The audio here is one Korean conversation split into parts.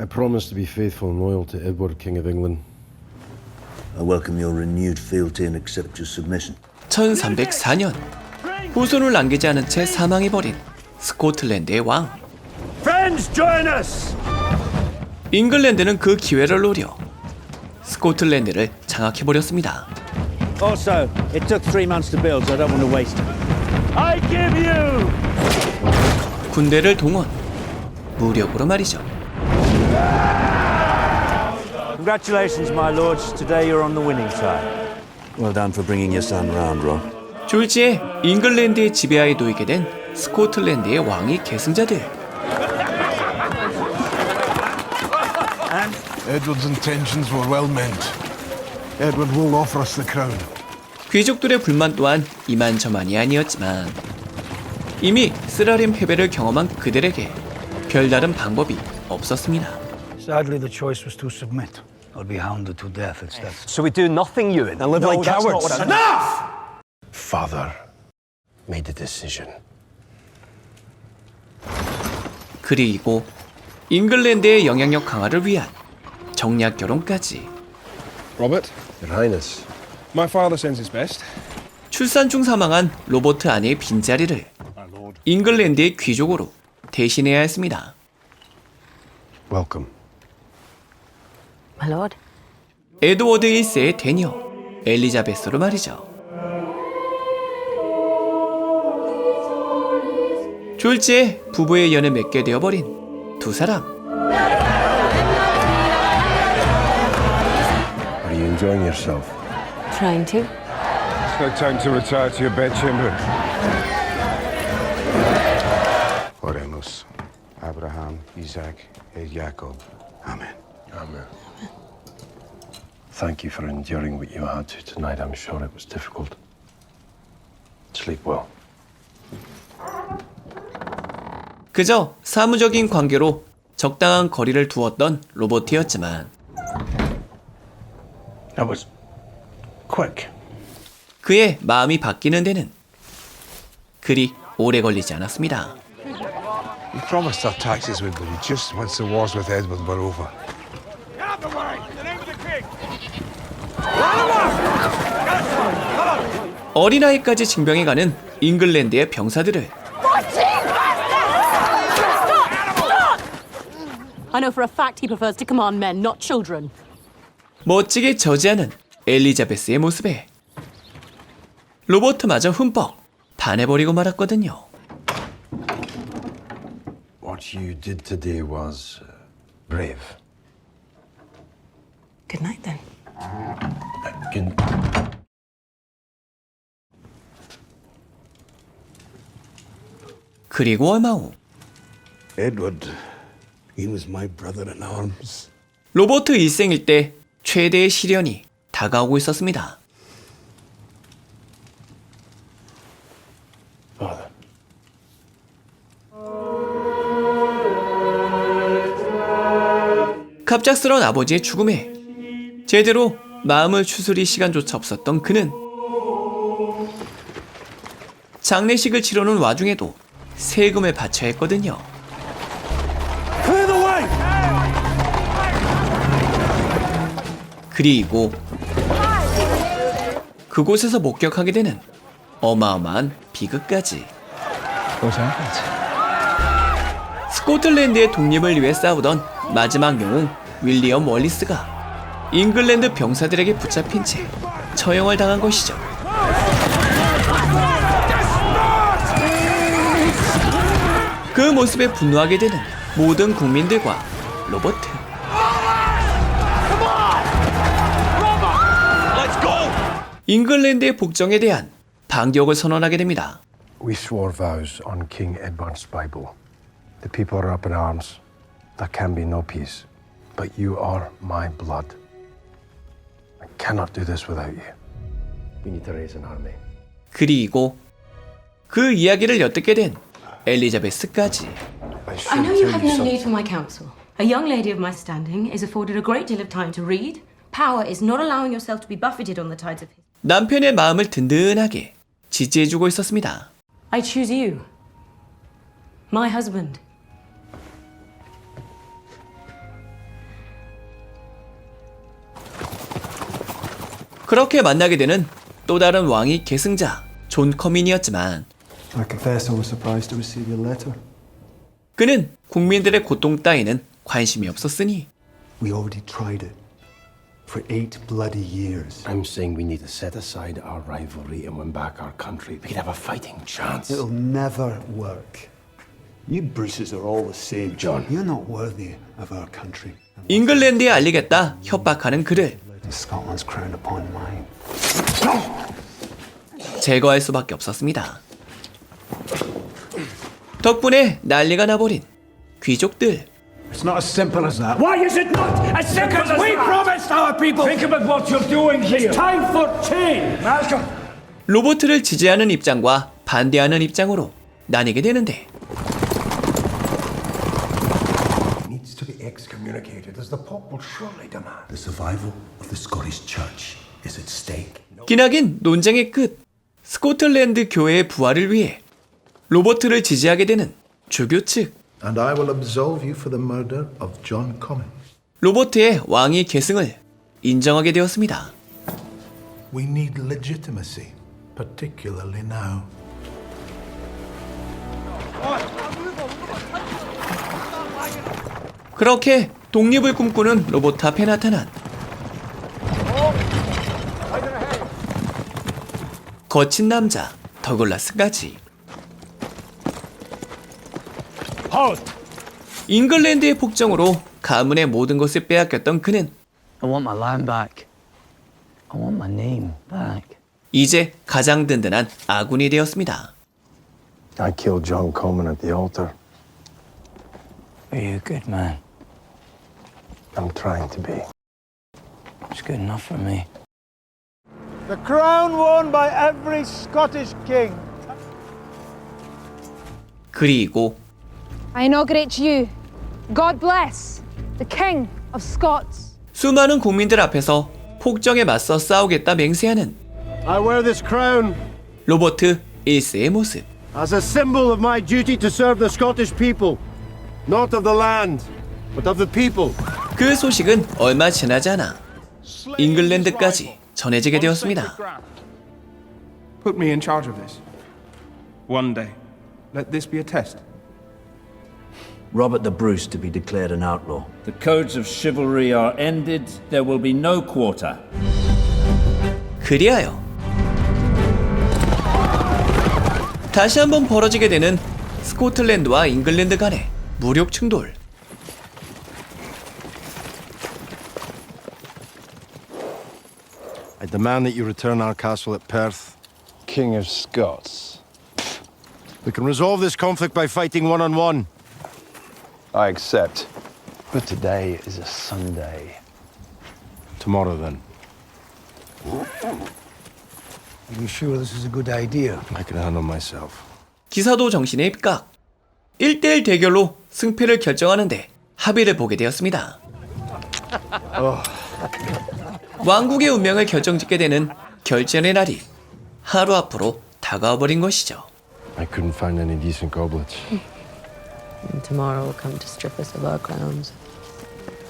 I promise to be faithful and loyal to Edward, King of England. I welcome your renewed fealty and accept your submission. 1304년 후손을 남기지 않은 채 사망해버린 스코틀랜드의 왕. Friends, join us! 잉글랜드는 그 기회를 노려 스코틀랜드를 장악해버렸습니다. Also, it took three months to build, so I don't want to waste it. I give you 군대를 동원, 무력으로 말이죠. Congratulations, my lords. Today you're on the winning side. Well done for bringing your son round, Ron. 졸지에 잉글랜드의 지배하에 놓이게 된 스코틀랜드의 왕위 계승자들. Edward's intentions were well meant. Edward will offer us the crown. 귀족들의 불만 또한 이만저만이 아니었지만 이미 쓰라림 패배를 경험한 그들에게 별다른 방법이 없었습니다. Sadly, the choice was to submit or be hounded to death instead. So we do nothing, Ewan, and live like cowards. Father made a decision. 그리고 잉글랜드의 영향력 강화를 위한 정략 결혼까지 Robert, Your Highness, my father sends his best. 출산 중 사망한 로버트 아내의 빈자리를 잉글랜드의 귀족으로 대신해야 했습니다. welcome. My lord. 에드워드 1세의 대녀 엘리자베스로 말이죠. 졸지에 부부의 연을 맺게 되어버린 두 사람. Are you enjoying yourself? Trying to. It's no time to retire to your bedchamber. Oremus, Abraham, Isaac, and Jacob. Amen. Amen. Thank you for enduring what you had to tonight. I'm sure it was difficult. Sleep well. 그저 사무적인 관계로 적당한 거리를 두었던 로버트였지만 That was quick. 그의 마음이 바뀌는 데는 그리 오래 걸리지 않았습니다. We promised our taxes would be reduced once the wars with Edward were over. 어린아이까지 징병해가는 잉글랜드의 병사들을 I know for a fact he prefers to command men, not children. 멋지게 저지하는 엘리자베스의 모습에 로버트마저 흠뻑 반해버리고 말았거든요. What you did today was uh, brave. Good night then. Good. 그리고 얼마 후 Edward, he was my brother in arms. 로버트 일생일 때 최대의 시련이 다가오고 있었습니다. Father. 갑작스런 아버지의 죽음에 제대로 마음을 추스릴 시간조차 없었던 그는 장례식을 치르는 와중에도 세금을 바쳐야 했거든요. 그리고 그곳에서 목격하게 되는 어마어마한 비극까지. 스코틀랜드의 독립을 위해 싸우던 마지막 영웅 윌리엄 월리스가 잉글랜드 병사들에게 붙잡힌 채 처형을 당한 것이죠. 그 모습에 분노하게 되는 모든 국민들과 로버트. 잉글랜드의 복정에 대한 반격을 선언하게 됩니다. We swore vows on King Edward's Bible. The people are up in arms. There can be no peace. But you are my blood. I cannot do this without you. We need to raise an army. 그리고 그 이야기를 엿듣게 된 엘리자베스까지. I know you have no need for my counsel. A young lady of my standing is afforded a great deal of time to read. Power is not allowing yourself to be buffeted on the tides of history. 남편의 마음을 든든하게 지지해주고 있었습니다. I choose you. My husband. 그렇게 만나게 되는 또 다른 왕이 계승자 존 커민이었지만 I confess I was surprised to receive your letter. 그는 국민들의 고통 따위는 관심이 없었으니 We already tried it for eight bloody years. I'm saying we need to set aside our rivalry and win back our country. We could have a fighting chance. It'll never work. You Bruces are all the same, John. You're not worthy of our country. 잉글랜드에 알리겠다 협박하는 그를 Scotland's crown upon mine. 제거할 수밖에 없었습니다. 덕분에 난리가 나버린 귀족들. It's not as simple as that. Why is it not as simple as we promised our people? Think about what you're doing here. It's time for change. Malcolm. 로보트를 지지하는 입장과 반대하는 입장으로 나뉘게 되는데 needs to be excommunicated, as the Pope will surely demand. The survival of the Scottish Church is at stake. 기나긴 논쟁의 끝 스코틀랜드 교회의 부활을 위해 로버트를 지지하게 되는 주교 측 And I will absolve you for the murder of John Comyn. 로버트의 왕위 계승을 인정하게 되었습니다. We need legitimacy, particularly now. 그렇게 독립을 꿈꾸는 로버트 앞에 나타난 거친 남자 더글라스까지 잉글랜드의 폭정으로 가문의 모든 것을 빼앗겼던 그는 I want my land back. I want my name back. 이제 가장 든든한 아군이 되었습니다. I killed John Coleman at the altar. Are you a good man? I'm trying to be. It's good enough for me. The crown worn by every Scottish king. 그리고 I inaugurate you. God bless the King of Scots. 수많은 국민들 앞에서 폭정에 맞서 싸우겠다 맹세하는 I wear this crown 로버트 1세의 모습. as a symbol of my duty to serve the Scottish people. Not of the land, but of the people. 그 소식은 얼마 지나지 않아 잉글랜드까지 전해지게 되었습니다. Put me in charge of this. One day. Let this be a test. Robert the Bruce to be declared an outlaw. The codes of chivalry are ended. There will be no quarter. 그리하여 다시 한번 벌어지게 되는 스코틀랜드와 잉글랜드 간의 무력 충돌. I demand that you return our castle at Perth. King of Scots. We can resolve this conflict by fighting one on one. I accept. But today is a Sunday. Tomorrow, then. Are you sure this is a good idea? I can handle myself. 기사도 정신에 입각. 1대1 대결로 승패를 결정하는데 합의를 보게 되었습니다. 왕국의 운명을 결정짓게 되는 결전의 날이 하루 앞으로 다가와 버린 것이죠. I couldn't find any decent goblets. And tomorrow will come to strip us of our crowns.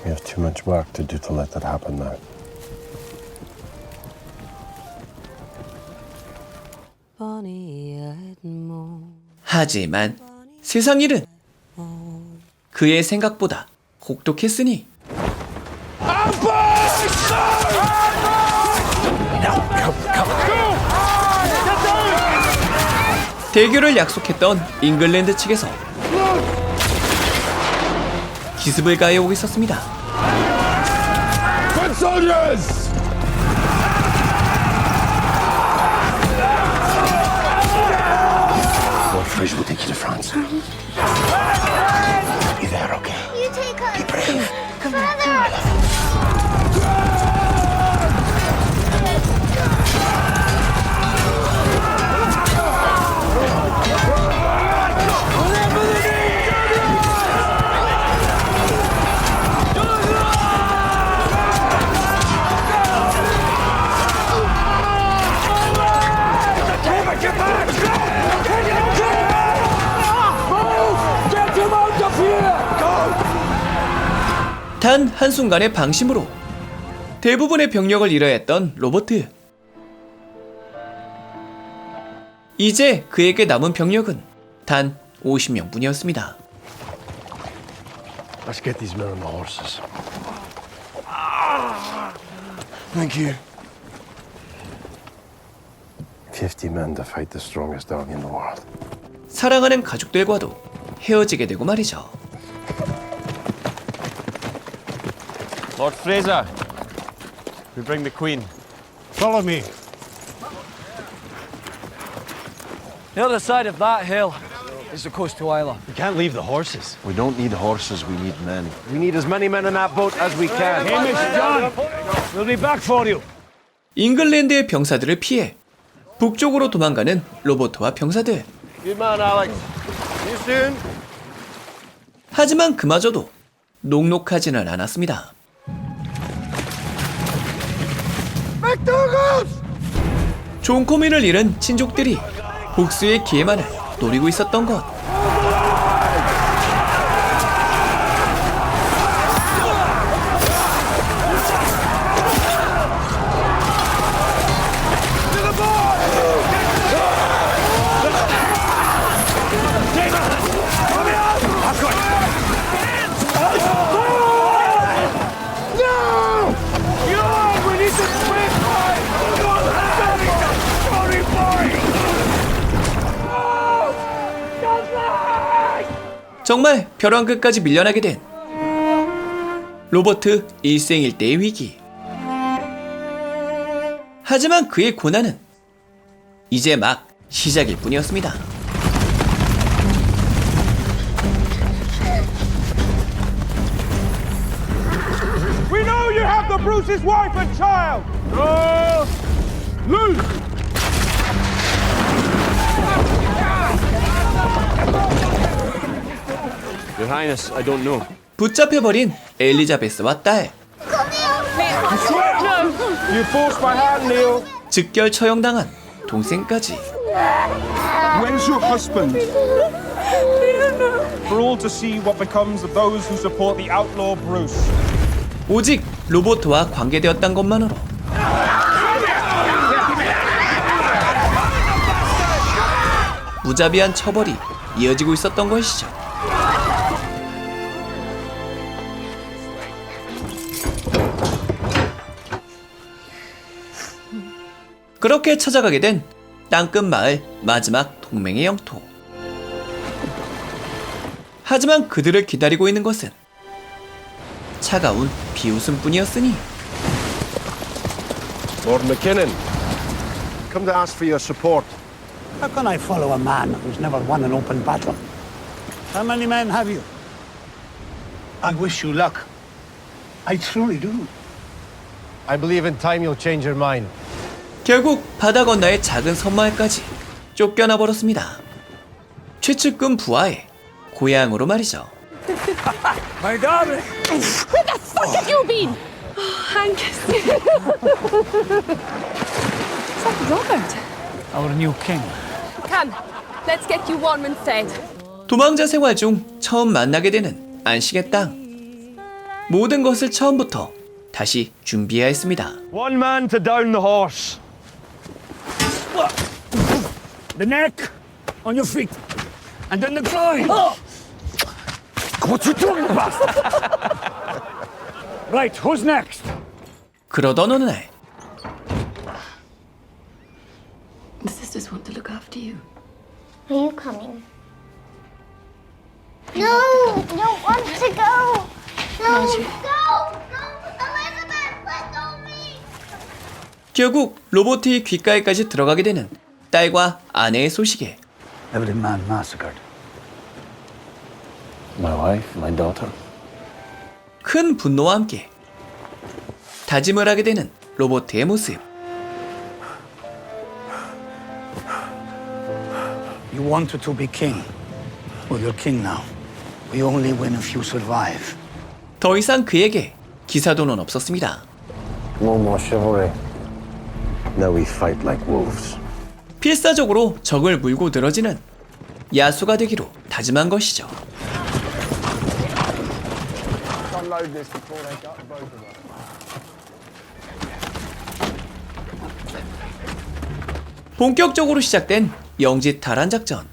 We have too much work to do to let that happen now. 하지만 세상 일은 그의 생각보다 혹독했으니 대결을 약속했던 잉글랜드 측에서 기습을 가해오고 있었습니다. Foot soldiers! Your fish will take you to France. 단 한순간의 방심으로 대부분의 병력을 잃어야 했던 로버트. 이제 그에게 남은 병력은 단 50명 뿐이었습니다. Let's get these men on the horses. Thank you. Fifty men to fight the strongest dog in the world. 사랑하는 가족들과도 헤어지게 되고 말이죠. Lord Fraser, we bring the Queen. Follow me. The other side of that hill is the coast to Isla. We can't leave the horses. We don't need horses, we need men. We need as many men in that boat as we can. Hamish, John, we'll be back for you. 잉글랜드의 병사들을 피해 북쪽으로 도망가는 로버트와 병사들. Good man, Alex. See you soon. 하지만 그마저도 녹록하지는 않았습니다. 존 코민을 잃은 친족들이 복수의 기회만을 노리고 있었던 것. 정말 벼랑 끝까지 밀려나게 된 로버트 일생일대의 위기. 하지만 그의 고난은 이제 막 시작일 뿐이었습니다. Bruce's wife and. Your Highness, I don't know. 붙잡혀버린 엘리자베스와 딸, You forced my hand, Neil. 즉결 처형당한 동생까지 Where's your husband? For all to see what becomes of those who support the outlaw Bruce. 오직 로버트와 관계되었단 것만으로 무자비한 처벌이 이어지고 있었던 것이죠. 그렇게 찾아가게 된 땅끝 마을 마지막 동맹의 영토. 하지만 그들을 기다리고 있는 것은 차가운 비웃음뿐이었으니 Lord McKinnon, come to ask for your support. How can I follow a man who's never won an open battle? How many men have you? I wish you luck. I truly do. I believe in time you'll change your mind. 결국 바다 건너의 작은 섬마을까지 쫓겨나 버렸습니다. 최측근 부하의 고향으로 말이죠. My darling! Fuck have you been? Angus. Robert. Our new king. Come, let's get you warm and fed. 도망자 생활 중 처음 만나게 되는 안식의 땅. 모든 것을 처음부터 다시 준비해야 했습니다. One man to down the horse. The neck! On your feet! And then the groin! What you doing, bastard? right, who's next? 그러던 어느 날 The sisters want to look after you. Are you coming? No, don't want to go. No, go. No, 결국 로버트의 귓가에까지 들어가게 되는 딸과 아내의 소식에 Every man massacred. My wife, my daughter. 큰 분노와 함께 다짐을 하게 되는 로버트의 모습. You wanted to be king. Well, you're king now. We only win if you survive. 더 이상 그에게 기사도는 없었습니다. No more chivalry. Now we fight like wolves. 필사적으로 적을 물고 늘어지는 야수가 되기로 다짐한 것이죠. 본격적으로 시작된 영지 탈환 작전.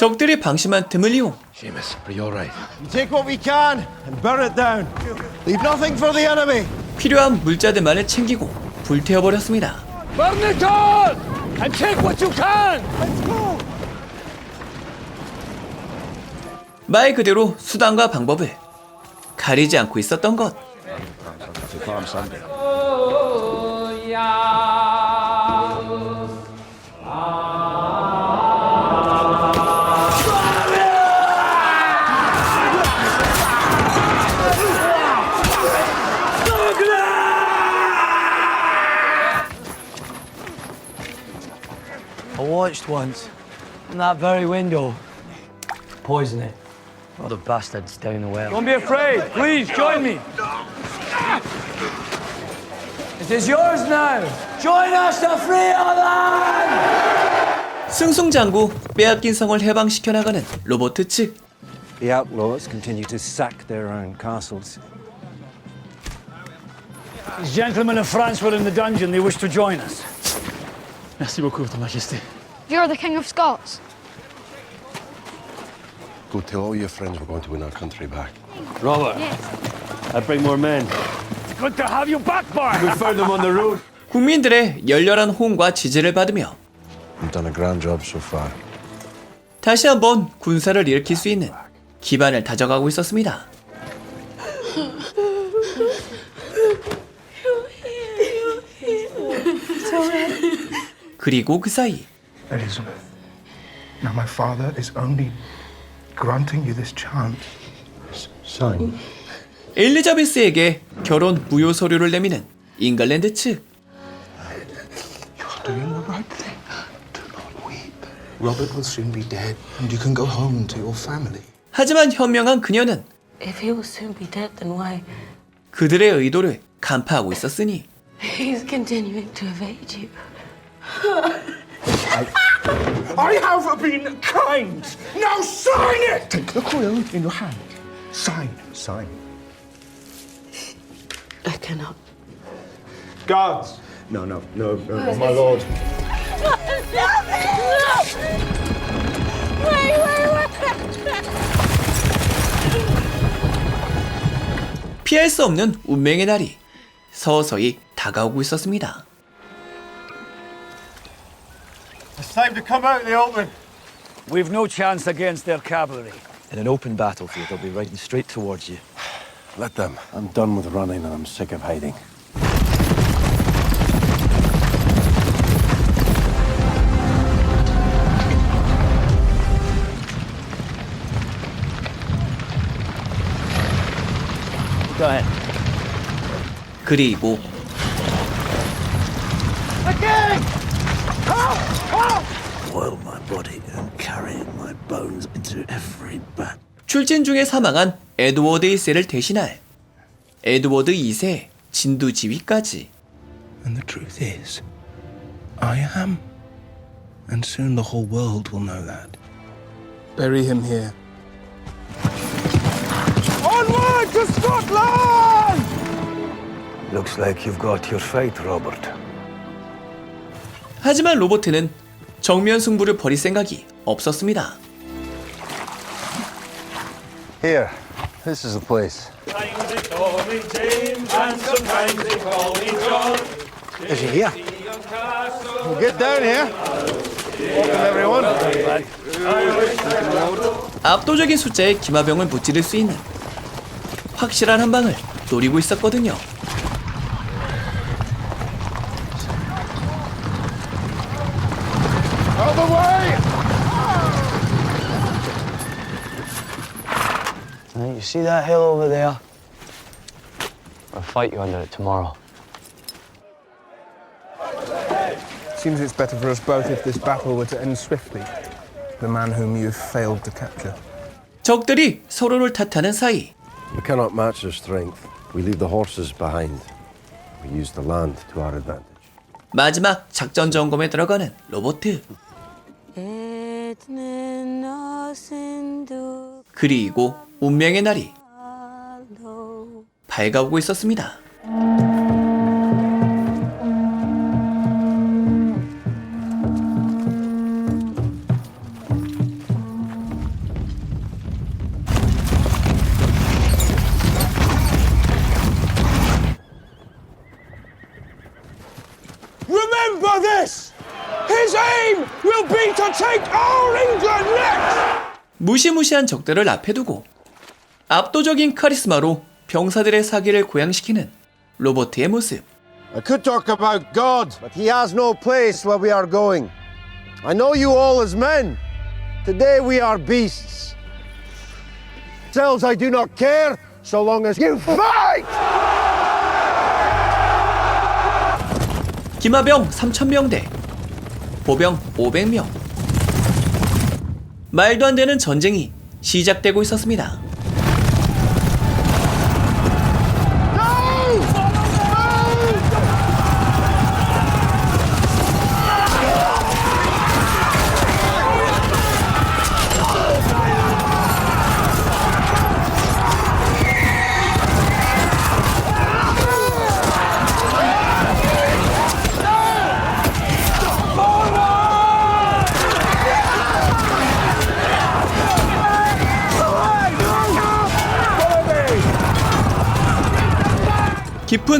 적들이 방심한 틈을 이용 Seamus, are you all right? Take what we can and burn it down. Leave nothing for the enemy. 필요한 물자들만을 챙기고 불태워 버렸습니다. Burn it all! And take what you can! 말 그대로 수단과 방법을 가리지 않고 있었던 것. watched once in that very window. Poison it. Oh, the bastards down the well. Don't be afraid. Please join me. It is yours now. Join us to free our land! 승승장구 빼앗긴 성을 해방시켜 나가는 로버트 측. The outlaws continue to sack their own castles. These gentlemen of France were in the dungeon. They wish to join us. Merci beaucoup, Votre Majesté. You're the King of Scots. Go tell all your friends we're going to win our country back. Robert, I bring more men. Good to have you back, boy. We found them on the road. 국민들의 열렬한 호응과 지지를 받으며 You've done a grand job so far. 다시 한번 군사를 일으킬 수 있는 기반을 다져가고 있었습니다. 그리고 그 사이 Elizabeth, now my father is only granting you this chance. Sign. 엘리자베스에게 결혼 무효 서류를 내미는 잉글랜드 측. You're doing the right thing. Do not weep. Robert will soon be dead, and you can go home to your family. 하지만 현명한 그녀는 If he will soon be dead, then why? 그들의 의도를 간파하고 있었으니 He's continuing to evade you. I have been kind. Now sign it! Take the quill in your hand. Sign, sign. I cannot. Guards. No, no, no, no, my lord. Wait, wait, wait. 피할 수 없는 운명의 날이 서서히 다가오고 있었습니다. It's time to come out in the open. We've no chance against their cavalry. In an open battlefield, they'll be riding straight towards you. Let them. I'm done with running and I'm sick of hiding. Go ahead. 그리고 Boil my body 출진 중에 사망한 에드워드 1세를 대신할 에드워드 2세 진두 지휘까지 And the truth is, I am. And soon the whole world will know that. Bury him here. Onward to Scotland! Looks like you've got your fight, Robert. 하지만 로버트는 정면 승부를 벌일 생각이 없었습니다. Here, this is the place. Is he here? Well, get down here. Welcome, everyone. 압도적인 숫자의 기마병을 무찌를 수 있는 확실한 한 방을 노리고 있었거든요. of the way! Right, you see that hill over there? I'll fight you under it tomorrow. Seems it's better for us both if this battle were to end swiftly. The man whom you've failed to capture. 적들이 서로를 탓하는 사이 We cannot match their strength. We leave the horses behind. We use the land to our advantage. 마지막 작전 점검에 들어가는 로버트. 그리고 운명의 날이 밝아오고 있었습니다. 무시무시한 적들을 앞에 두고 압도적인 카리스마로 병사들의 사기를 고양시키는 로버트의 모습. I could talk about God, but he has no place where we are going. I know you all as men. Today we are beasts. Selves I do not care, so long as you fight! 기마병 3,000명대, 보병 500명. 말도 안 되는 전쟁이 시작되고 있었습니다.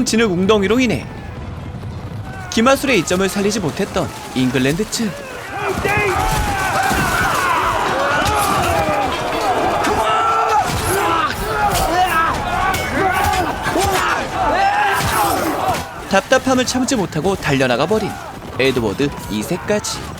깊은 진흙 웅덩이로 인해 기마술의 이점을 살리지 못했던 잉글랜드 측. 답답함을 참지 못하고 달려나가 버린 에드워드 2세까지.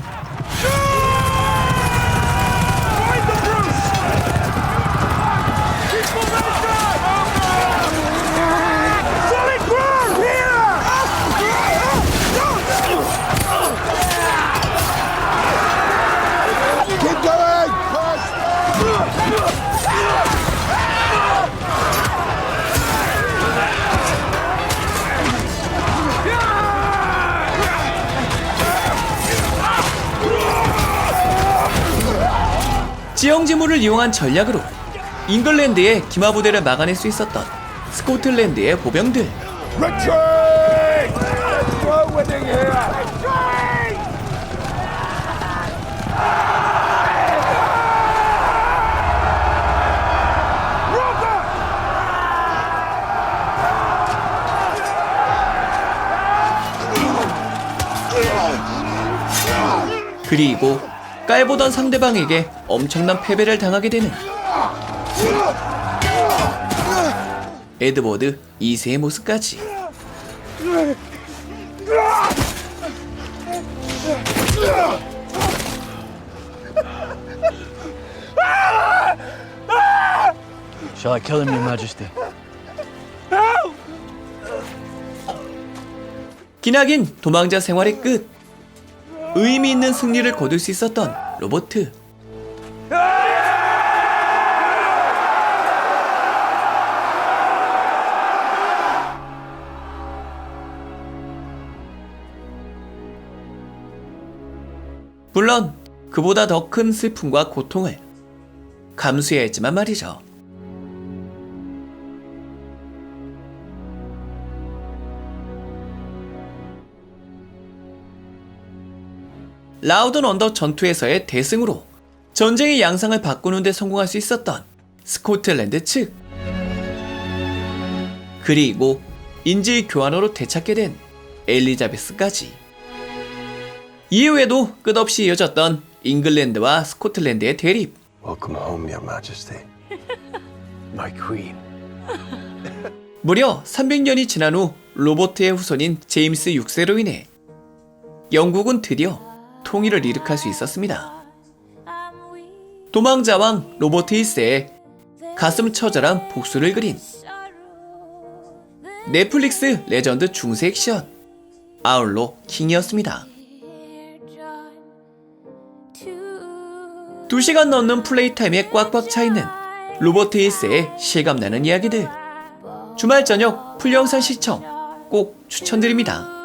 지형지물을 이용한 전략으로 잉글랜드의 기마부대를 막아낼 수 있었던 스코틀랜드의 보병들. 그리고 깔보던 상대방에게 엄청난 패배를 당하게 되는 에드워드 2세의 모습까지 Shall I kill him, Your Majesty? 기나긴 도망자 생활의 끝 의미 있는 승리를 거둘 수 있었던 로버트 물론 그보다 더 큰 슬픔과 고통을 감수해야 했지만 말이죠. 라우든 언더 전투에서의 대승으로 전쟁의 양상을 바꾸는 데 성공할 수 있었던 스코틀랜드 측. 그리고 인질 교환으로 되찾게 된 엘리자베스까지. 이후에도 끝없이 이어졌던 잉글랜드와 스코틀랜드의 대립. Welcome home, Your Majesty. My queen. 무려 300년이 지난 후 로버트의 후손인 제임스 6세로 인해 영국은 드디어 통일을 이룩할 수 있었습니다. 도망자왕 로버트 1세의 가슴 처절한 복수를 그린 넷플릭스 레전드 중세 액션 아울로 킹이었습니다. 2시간 넘는 플레이 타임에 꽉꽉 차있는 로버트 1세의 실감나는 이야기들 주말 저녁 풀영상 시청 꼭 추천드립니다.